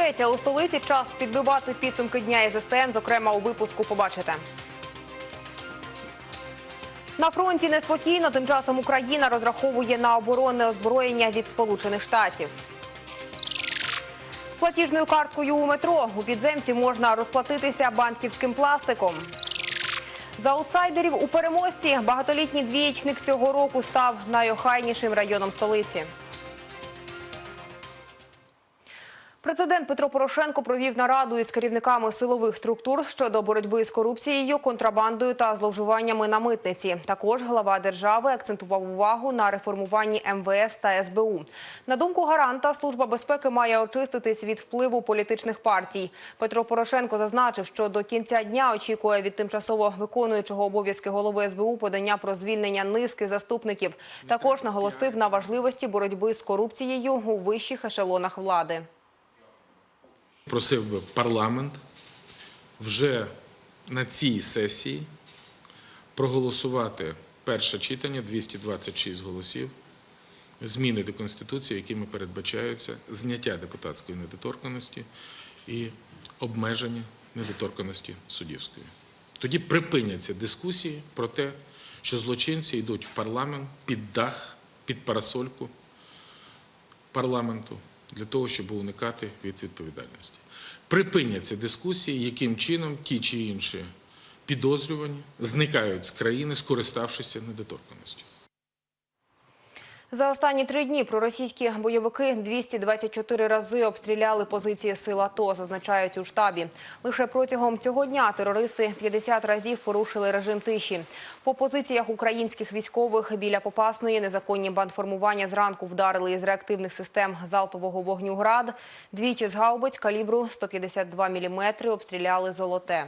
23 у столиці час підбивати підсумки дня із СТН, зокрема у випуску побачите. На фронті неспокійно, тим часом Україна розраховує на оборонне озброєння від Сполучених Штатів. З платіжною карткою у метро у підземці можна розплатитися банківським пластиком. За аутсайдерів у переможці багатолітній двієчник цього року став найохайнішим районом столиці. Президент Петро Порошенко провів нараду із керівниками силових структур щодо боротьби з корупцією, контрабандою та зловживаннями на митниці. Також глава держави акцентував увагу на реформуванні МВС та СБУ. На думку гаранта, служба безпеки має очиститись від впливу політичних партій. Петро Порошенко зазначив, що до кінця дня очікує від тимчасово виконуючого обов'язки голови СБУ подання про звільнення низки заступників. Також наголосив на важливості боротьби з корупцією у вищих ешелонах влади. Просив би парламент вже на цій сесії проголосувати перше читання 226 голосів, зміни до Конституції, якими передбачаються зняття депутатської недоторканності і обмеження недоторканності суддівської. Тоді припиняться дискусії про те, що злочинці йдуть в парламент під дах, під парасольку парламенту для того, щоб уникати від відповідальності. Припиняться дискусії, яким чином ті чи інші підозрювані зникають з країни, скориставшися недоторканністю. За останні три дні проросійські бойовики 224 рази обстріляли позиції сил АТО, зазначають у штабі. Лише протягом цього дня терористи 50 разів порушили режим тиші. По позиціях українських військових біля Попасної незаконні бандформування зранку вдарили із реактивних систем залпового вогню «Град». Двічі з гаубиць калібру 152 мм обстріляли «Золоте».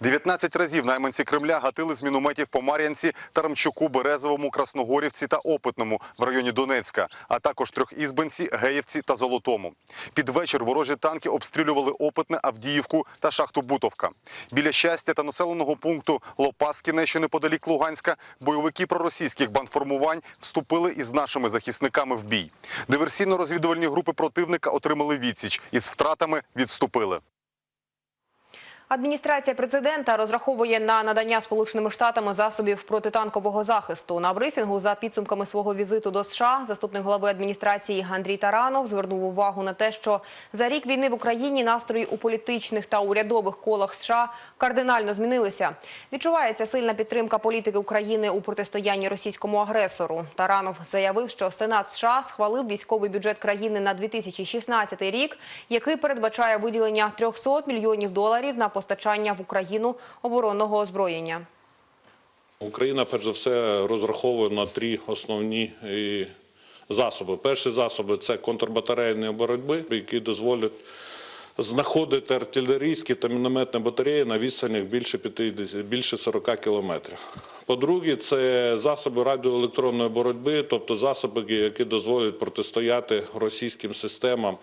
19 разів найманці Кремля гатили з мінометів по Мар'янці, Тарамчуку, Березовому, Красногорівці та Опитному в районі Донецька, а також Трьохізбенці, Геївці та Золотому. Під вечір ворожі танки обстрілювали Опитне, Авдіївку та шахту Бутовка. Біля щастя та населеного пункту Лопаскіне, що неподалік Луганська, бойовики проросійських бандформувань вступили із нашими захисниками в бій. Диверсійно-розвідувальні групи противника отримали відсіч із втратами відступили. Адміністрація президента розраховує на надання Сполученими Штатами засобів протитанкового захисту. На брифінгу за підсумками свого візиту до США заступник голови адміністрації Андрій Таранов звернув увагу на те, що за рік війни в Україні настрої у політичних та урядових колах США кардинально змінилися. Відчувається сильна підтримка політики України у протистоянні російському агресору. Таранов заявив, що Сенат США схвалив військовий бюджет країни на 2016 рік, який передбачає виділення 300 мільйонів доларів на постачання в Україну оборонного озброєння. Україна, перш за все, розраховує на три основні е, засоби. Перші засоби це контрбатарейні боротьби, які дозволять знаходити артилерійські та мінометні батареї на відстанях більше 50, більше 40 кілометрів. По-друге, це засоби радіоелектронної боротьби, тобто засоби, які дозволять протистояти російським системам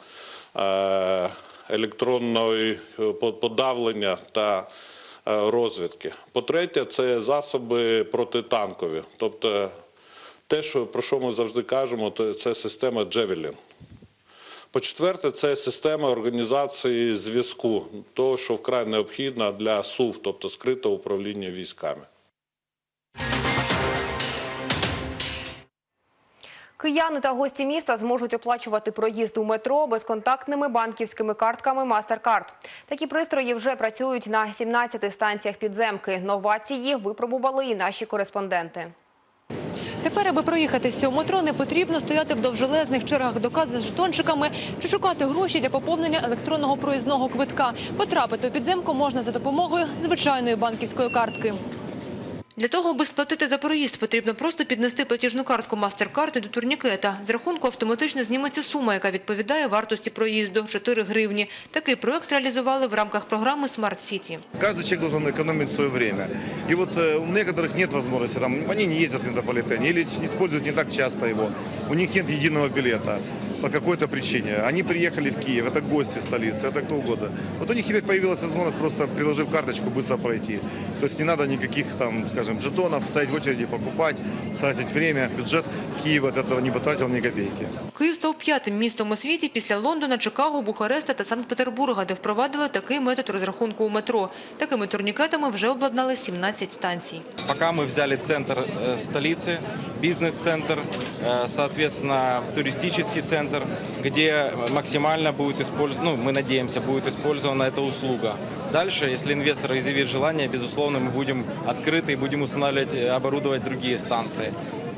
е, електронної е, подавлення та е, розвідки. По-третє, це засоби протитанкові. Тобто те, про що ми завжди кажемо, це система Джевелін. По-четверте, це система організації зв'язку, того, що вкрай необхідна для СУВ, тобто скритого управління військами. Кияни та гості міста зможуть оплачувати проїзд у метро безконтактними банківськими картками MasterCard. Такі пристрої вже працюють на 17 станціях підземки. Новації випробували і наші кореспонденти. Тепер, аби проїхатися у метро, не потрібно стояти в довжелезних чергах до каси з жетончиками чи шукати гроші для поповнення електронного проїзного квитка. Потрапити у підземку можна за допомогою звичайної банківської картки. Для того, аби сплатити за проїзд, потрібно просто піднести платіжну картку MasterCard до турнікета. З рахунку автоматично зніметься сума, яка відповідає вартості проїзду – 4 гривні. Такий проект реалізували в рамках програми Smart City. Каждый человек должен экономить свое время. И вот э, у некоторых нет возможности, там, они не ездят в метрополитене или ч- используют не так часто его. У них нет единого билета по какой-то причине. Они приехали в Киев, это гости столицы, это кто угодно. Вот у них теперь появилась возможность просто, приложив карточку, быстро пройти. То есть не надо никаких там, скажем, жетонов, стоять в очереди, покупать, тратить время. Бюджет Киева от этого не потратил ни копейки. Київ став п'ятим містом у світі після Лондона, Чикаго, Бухареста та Санкт-Петербурга, де впровадили такий метод розрахунку у метро. Такими турнікетами вже обладнали 17 станцій. Пока мы взяли центр э, столицы, бизнес-центр, э, соответственно, туристический центр, где максимально будет использована, ну, мы надеемся, будет использована эта услуга. Дальше, если инвестор изъявит желание, безусловно, мы будем открыты и будем устанавливать, э, оборудовать другие станции.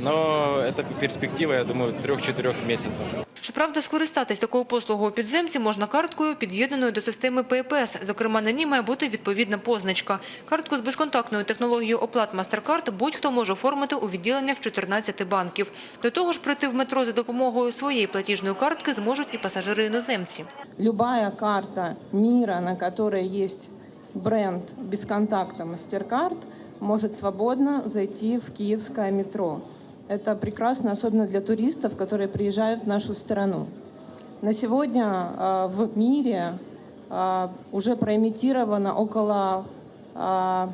Но это перспектива, я думаю, трех-четырех месяцев. Щоправда, скористатись такою послугою підземці можна карткою, під'єднаною до системи ППС. Зокрема, на ній має бути відповідна позначка. Картку з безконтактною технологією оплат MasterCard будь-хто може оформити у відділеннях 14 банків. До того ж, прийти в метро за допомогою своєї платіжної картки зможуть і пасажири-іноземці. любая карта мира, на которой есть бренд бесконтакта MasterCard, может свободно зайти в киевское метро. Это прекрасно, особенно для туристов, которые приезжают в нашу страну. На сегодня э, в мире э, уже проимитировано около э,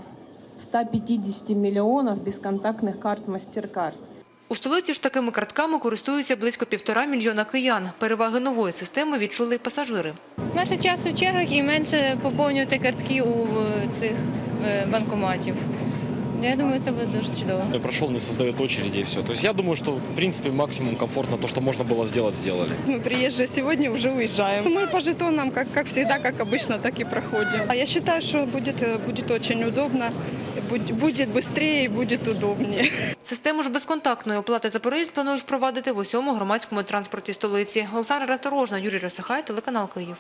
150 миллионов бесконтактных карт MasterCard. У столиці ж такими картками користуються близько півтора мільйона киян. Переваги нової системи відчули й пасажири. Менше часу в чергах і менше поповнювати картки у е, цих е, банкоматів. Я думаю, це буде дуже чудово. Я прошел, не создает очереди и все. То есть я думаю, что в принципе максимум комфортно то, что можно было сделать, сделали. Мы приезжие сегодня уже уезжаем. Мы по жетонам, как, как всегда, как обычно, так и проходим. А я считаю, что будет, э, будет очень удобно, будь- будет быстрее и будет удобнее. Систему ж безконтактної оплати за проїзд планують впровадити в усьому громадському транспорті столиці. Олександра Расторожна, Юрій Росихай, телеканал Київ.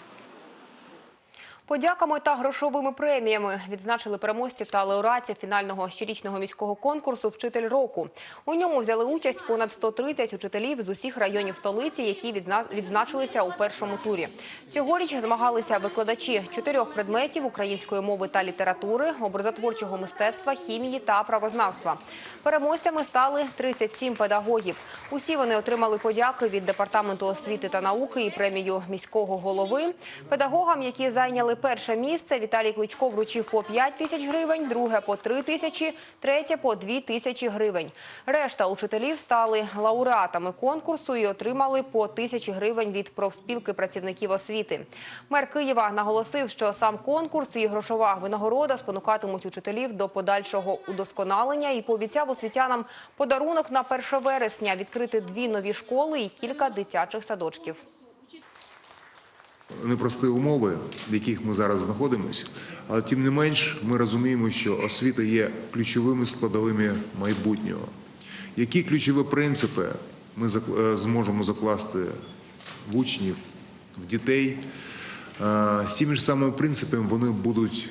Подяками та грошовими преміями відзначили переможців та лауреатів фінального щорічного міського конкурсу Вчитель року. У ньому взяли участь понад 130 учителів з усіх районів столиці, які відзначилися у першому турі. Цьогоріч змагалися викладачі чотирьох предметів української мови та літератури, образотворчого мистецтва, хімії та правознавства. Переможцями стали 37 педагогів. Усі вони отримали подяки від департаменту освіти та науки і премію міського голови. Педагогам, які зайняли перше місце, Віталій Кличко вручив по 5 тисяч гривень, друге по 3 тисячі, третє по 2 тисячі гривень. Решта учителів стали лауреатами конкурсу і отримали по тисячі гривень від профспілки працівників освіти. Мер Києва наголосив, що сам конкурс і грошова винагорода спонукатимуть учителів до подальшого удосконалення і пообіцяв освітянам подарунок на 1 вересня відкрити дві нові школи і кілька дитячих садочків. непрості умови, в яких ми зараз знаходимося, але тим не менш ми розуміємо, що освіта є ключовими складовими майбутнього. Які ключові принципи ми е, зможемо закласти в учнів, в дітей? Е, З тими ж самими принципами вони будуть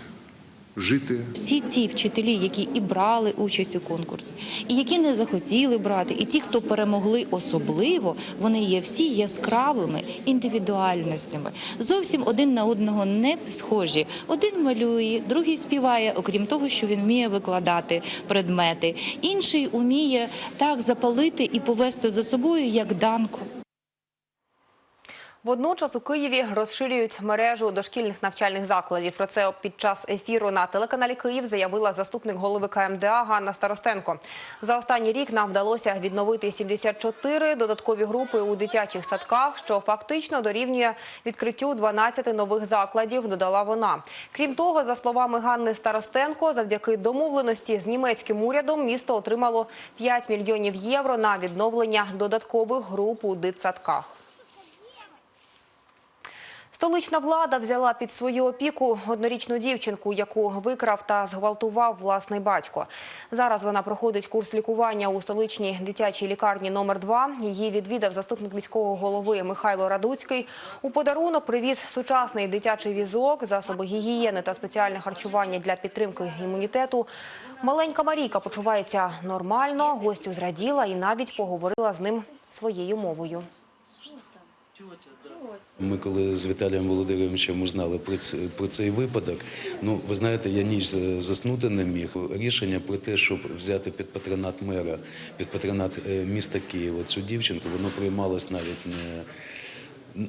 жити, Всі ці вчителі, які і брали участь у конкурсі, і які не захотіли брати, і ті, хто перемогли особливо, вони є всі яскравими індивідуальностями. Зовсім один на одного не схожі. Один малює, другий співає, окрім того, що він вміє викладати предмети. Інший уміє так запалити і повести за собою, як данку. Водночас у Києві розширюють мережу дошкільних навчальних закладів. Про це під час ефіру на телеканалі Київ заявила заступник голови КМДА Ганна Старостенко. За останній рік нам вдалося відновити 74 додаткові групи у дитячих садках, що фактично дорівнює відкриттю 12 нових закладів. Додала вона. Крім того, за словами Ганни Старостенко, завдяки домовленості з німецьким урядом місто отримало 5 мільйонів євро на відновлення додаткових груп у дитсадках. Столична влада взяла під свою опіку однорічну дівчинку, яку викрав та зґвалтував власний батько. Зараз вона проходить курс лікування у столичній дитячій лікарні номер 2 Її відвідав заступник міського голови Михайло Радуцький. У подарунок привіз сучасний дитячий візок, засоби гігієни та спеціальне харчування для підтримки імунітету. Маленька Марійка почувається нормально, гостю зраділа і навіть поговорила з ним своєю мовою. Ми коли з Віталієм Володимировичем узнали про, ц- про цей випадок, ну ви знаєте, я ніч заснути не міг. Рішення про те, щоб взяти під патронат мера, під патронат е, міста Києва цю дівчинку, воно приймалось навіть не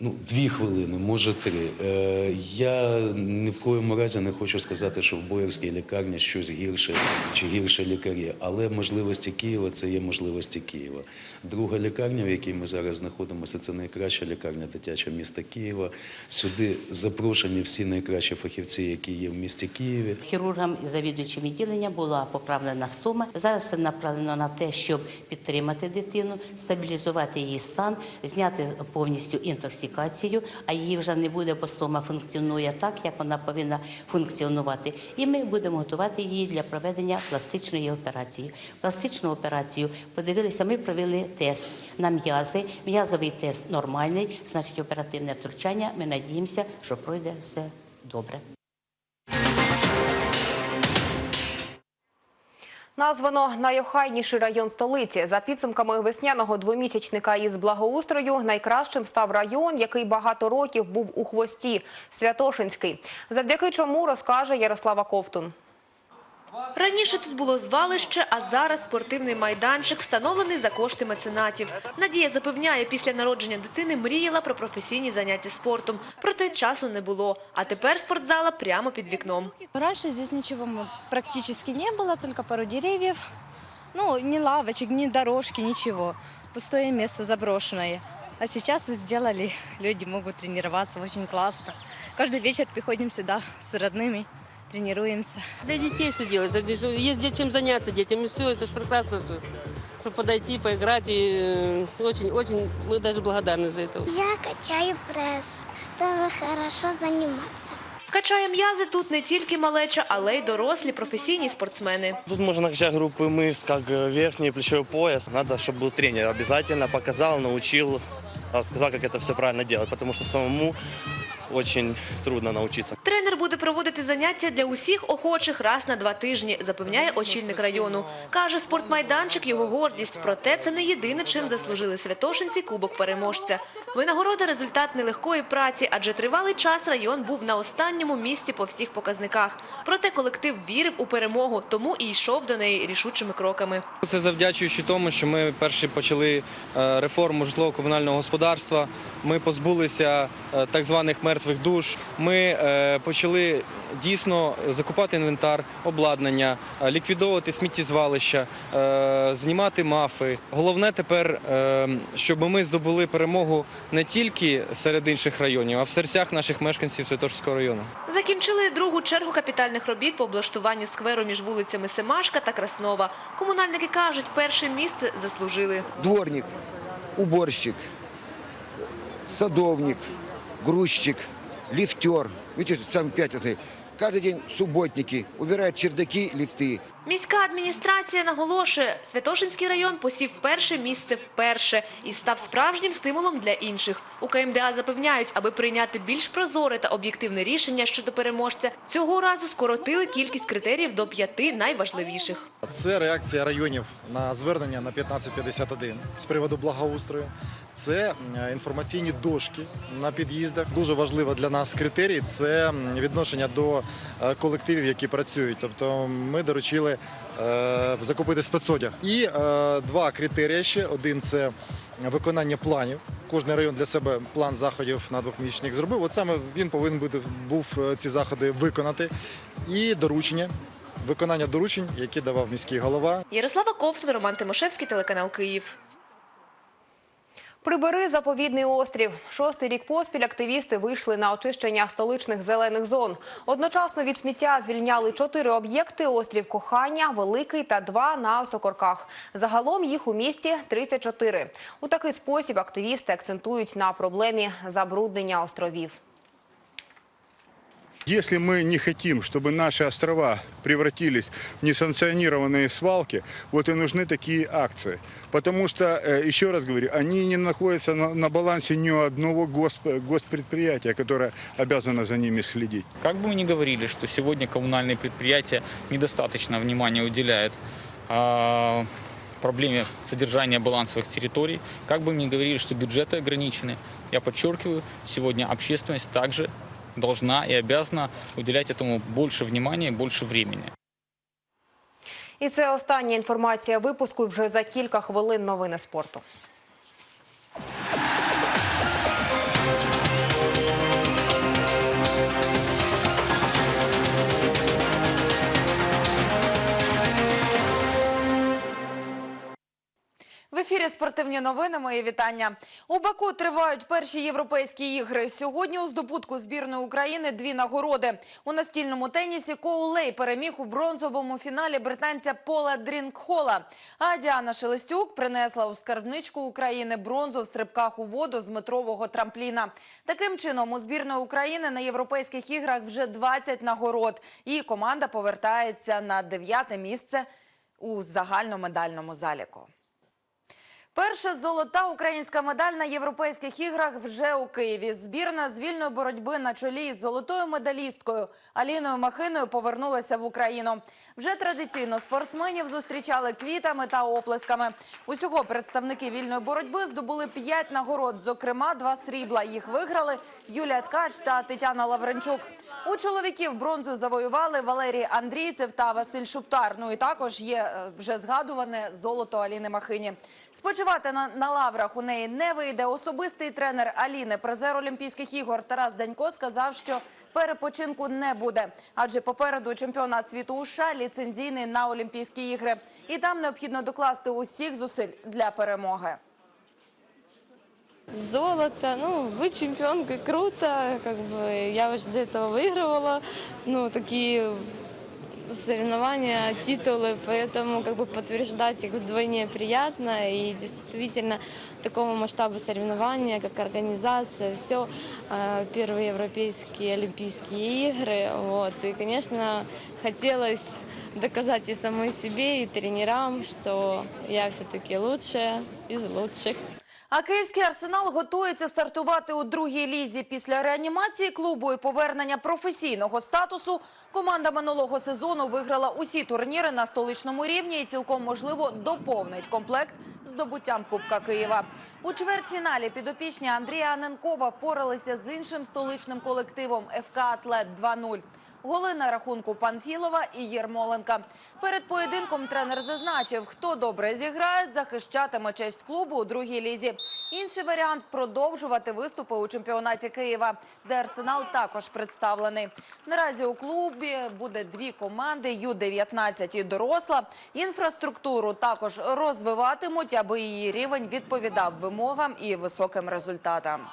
Ну, дві хвилини, може три. Е, я ні в коєму разі не хочу сказати, що в Боярській лікарні щось гірше чи гірше лікарі, але можливості Києва це є можливості Києва. Друга лікарня, в якій ми зараз знаходимося, це найкраща лікарня дитяча міста Києва. Сюди запрошені всі найкращі фахівці, які є в місті Києві. Хірургам і завідувачам відділення була поправлена стома. Зараз все направлено на те, щоб підтримати дитину, стабілізувати її стан, зняти повністю інтоксикацію, а її вже не буде, бо стома функціонує так, як вона повинна функціонувати. І ми будемо готувати її для проведення пластичної операції. Пластичну операцію подивилися, ми провели тест на м'язи. М'язовий тест нормальний, значить оперативне втручання. Ми надіємося, що пройде все добре. Названо найохайніший район столиці. За підсумками весняного двомісячника із благоустрою, найкращим став район, який багато років був у хвості – Святошинський. Завдяки чому, розкаже Ярослава Ковтун. Раніше тут було звалище, а зараз спортивний майданчик, встановлений за кошти меценатів. Надія запевняє, після народження дитини мріяла про професійні заняття спортом. Проте часу не було. А тепер спортзала прямо під вікном. Раньше здесь ничего м, практически не было, только пару деревьев. Ну, ни лавочек, ни дорожки, ничего. Пустое место заброшенное. А сейчас вы сделали, люди могут тренироваться, очень классно. Каждый вечер приходим сюда с родными, тренируемся. Для детей все делается. Здесь есть де- чем заняться детям. И все, это же прекрасно. Чтобы подойти, поиграть. И очень-очень мы даже благодарны за это. Я качаю пресс, чтобы хорошо заниматься. Качає м'язи тут не тільки малеча, але й дорослі професійні спортсмени. Тут можно накачать группы мышц, как э, верхний плечевой пояс. Надо, чтобы был тренер. Обязательно показал, научил, рассказал, как это все правильно делать. Потому что самому очень трудно научиться. Тренер буде проводити заняття для усіх охочих раз на два тижні, запевняє очільник району. Каже, спортмайданчик – його гордість. Проте це не єдине, чим заслужили святошинці Кубок переможця. Винагорода – результат нелегкої праці, адже тривалий час район був на останньому місці по всіх показниках. Проте колектив вірив у перемогу, тому і йшов до неї рішучими кроками. Це завдячуючи тому, що ми перші почали е, реформу житлово-комунального господарства. Ми позбулися е, так званих мертвих душ. Ми е, почали дійсно закупати інвентар, обладнання, е, ліквідовувати сміттєзвалища, е, знімати мафи. Головне тепер, щоб ми здобули перемогу не тільки серед інших районів, а в серцях наших мешканців Святошинського району. Закінчили другу чергу капітальних робіт по облаштуванню скверу між вулицями Семашка та Краснова. Комунальники кажуть, перше місце заслужили. дворник, уборщик, садовник, грузчик, лифтер. Видите, самые пять основных. Каждый день субботники, убирают чердаки, лифты. Міська адміністрація наголошує, Святошинський район посів перше місце вперше і став справжнім стимулом для інших. У КМДА запевняють, аби прийняти більш прозоре та об'єктивне рішення щодо переможця, цього разу скоротили кількість критеріїв до п'яти найважливіших. Це реакція районів на звернення на 1551 з приводу благоустрою. Це інформаційні дошки на під'їздах. Дуже важливо для нас критерій це відношення до е, колективів, які працюють. Тобто ми доручили е, закупити спецодяг. І е, два критерії ще: один це виконання планів. Кожний район для себе план заходів на двохмісячник зробив. От саме він повинен бути був е, ці заходи виконати. І доручення. Виконання доручень, які давав міський голова, Ярослава Ковтун, Роман Тимошевський, телеканал Київ. Прибери заповідний острів. Шостий рік поспіль активісти вийшли на очищення столичних зелених зон. Одночасно від сміття звільняли чотири об'єкти: острів Кохання, Великий та два на Осокорках. Загалом їх у місті 34. У такий спосіб активісти акцентують на проблемі забруднення островів. Если мы не хотим, чтобы наши острова превратились в несанкционированные свалки, вот и нужны такие акции. Потому что, э, еще раз говорю, они не находятся на, на балансе ни одного госп- госпредприятия, которое обязано за ними следить. Как бы мы ни говорили, что сегодня коммунальные предприятия недостаточно внимания уделяют а, проблеме содержания балансовых территорий, как бы мы ни говорили, что бюджеты ограничены, я подчеркиваю, сегодня общественность также должна и обязана уделять этому больше внимания и больше времени. І це остання інформація випуску. Вже за кілька хвилин новини спорту. Спортивні новини. Мої вітання. У Баку тривають перші європейські ігри. Сьогодні у здобутку збірної України дві нагороди. У настільному тенісі Коулей переміг у бронзовому фіналі британця Пола Дрінкхола. А Діана Шелестюк принесла у скарбничку України бронзу в стрибках у воду з метрового трампліна. Таким чином, у збірної України на європейських іграх вже 20 нагород. І команда повертається на дев'яте місце у загальномедальному заліку. Перша золота українська медаль на європейських іграх вже у Києві. Збірна з вільної боротьби на чолі з золотою медалісткою Аліною Махиною повернулася в Україну. Вже традиційно спортсменів зустрічали квітами та оплесками. Усього представники вільної боротьби здобули п'ять нагород, зокрема два срібла. Їх виграли Юлія Ткач та Тетяна Лавренчук. У чоловіків бронзу завоювали Валерій Андрійцев та Василь Шуптар. Ну і також є е, вже згадуване золото Аліни Махині. Спочивати на, на лаврах у неї не вийде. Особистий тренер Аліни, призер Олімпійських ігор Тарас Данько сказав, що перепочинку не буде, адже попереду чемпіонат світу у США ліцензійний на Олімпійські ігри, і там необхідно докласти усіх зусиль для перемоги. Золото, ну, быть чемпионкой круто, как бы я уже до этого выигрывала, ну, такие соревнования, титулы, поэтому как бы подтверждать их вдвойне приятно и действительно такого масштаба соревнования, как организация, все первые европейские Олимпийские игры, вот, и, конечно, хотелось доказать и самой себе, и тренерам, что я все-таки лучшая из лучших. А київський арсенал готується стартувати у другій лізі. Після реанімації клубу і повернення професійного статусу команда минулого сезону виграла усі турніри на столичному рівні і цілком можливо доповнить комплект здобуттям Кубка Києва. У чвертьфіналі підопічні Андрія Аненкова впоралися з іншим столичним колективом ФК Атлет 2-0. Голи на рахунку Панфілова і Єрмоленка. Перед поєдинком тренер зазначив, хто добре зіграє, захищатиме честь клубу у другій лізі. Інший варіант продовжувати виступи у чемпіонаті Києва, де арсенал також представлений. Наразі у клубі буде дві команди Ю-19 і доросла. Інфраструктуру також розвиватимуть, аби її рівень відповідав вимогам і високим результатам.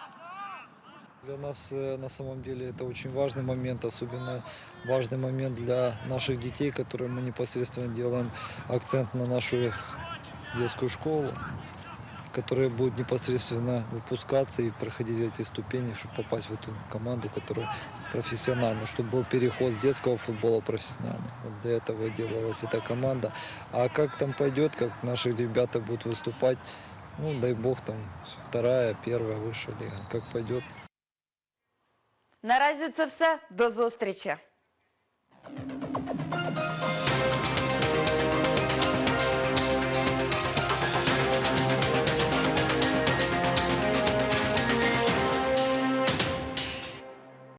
Для нас э, на самом деле это очень важный момент, особенно важный момент для наших детей, которые мы непосредственно делаем акцент на нашу детскую школу, которая будет непосредственно выпускаться и проходить эти ступени, чтобы попасть в эту команду, которая профессиональная, чтобы был переход с детского футбола профессиональный. Вот для этого делалась эта команда. А как там пойдет, как наши ребята будут выступать, ну, дай бог, там вторая, первая, высшая лига, как пойдет. Наразі це все до зустрічі.